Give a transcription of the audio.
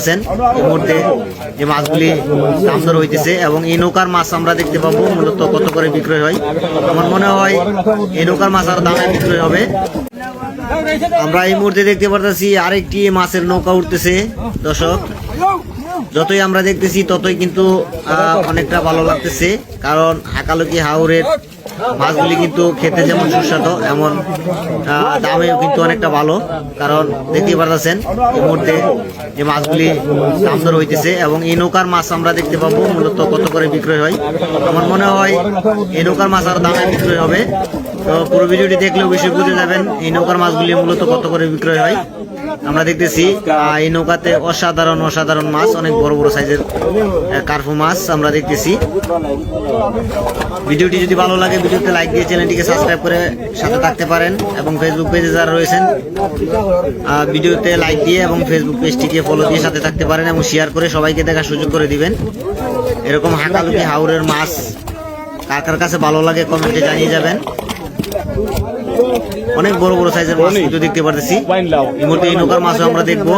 আছেন। এই মুহূর্তে যে মাছগুলি দাম দর হইতেছে এবং এই নৌকার মাছ আমরা দেখতে পাবো, মূলত কত করে বিক্রয় হয়। আমার মনে হয় এই নৌকার মাছ আর দামে বিক্রয় হবে। আমরা এই মুহূর্তে দেখতে পারতেছি আরেকটি মাছের নৌকা উঠতেছে, দর্শক। যতই আমরা দেখতেছি, ততই কিন্তু অনেকটা ভালো লাগতেছে, কারণ হাকালুকি হাওরের মাছগুলি কিন্তু খেতে যেমন সুস্বাদু, এমন দামেও কিন্তু অনেকটা ভালো। কারণ দেখতেই পারতেছেন এই মুহূর্তে যে মাছগুলি দাম দর হইতেছে এবং এই নৌকার মাছ আমরা দেখতে পাবো মূলত কত করে বিক্রয় হয়। আমার মনে হয় এই নৌকার মাছ আর দামে বিক্রয় হবে। তো পুরো ভিডিওটি দেখলে অবশ্যই বুঝে যাবেন এই নৌকার মাছগুলি মূলত কত করে বিক্রয় হয়। আমরা দেখতেছি এই নৌকাতে অসাধারণ অসাধারণ মাছ, অনেক বড় বড় সাইজের কার্ফু মাছ আমরা দেখতেছি। ভিডিওটি যদি ভালো লাগে, ভিডিওতে লাইক দিয়ে চ্যানেলটিকে সাবস্ক্রাইব করে সাথে থাকতে পারেন এবং ফেসবুক পেজে যারা রয়েছেন ভিডিওতে লাইক দিয়ে এবং ফেসবুক পেজটিকে ফলো দিয়ে সাথে থাকতে পারেন এবং শেয়ার করে সবাইকে দেখার সুযোগ করে দিবেন। এরকম হাঁকালুকি হাওরের মাছ, কার কাছে ভালো লাগে কমেন্টে জানিয়ে যাবেন। অনেক বড় বড় সাইজের মাছ কিন্তু দেখতে পারতেছি। এই মুহূর্তে এই নৌকার মাছও আমরা দেখব।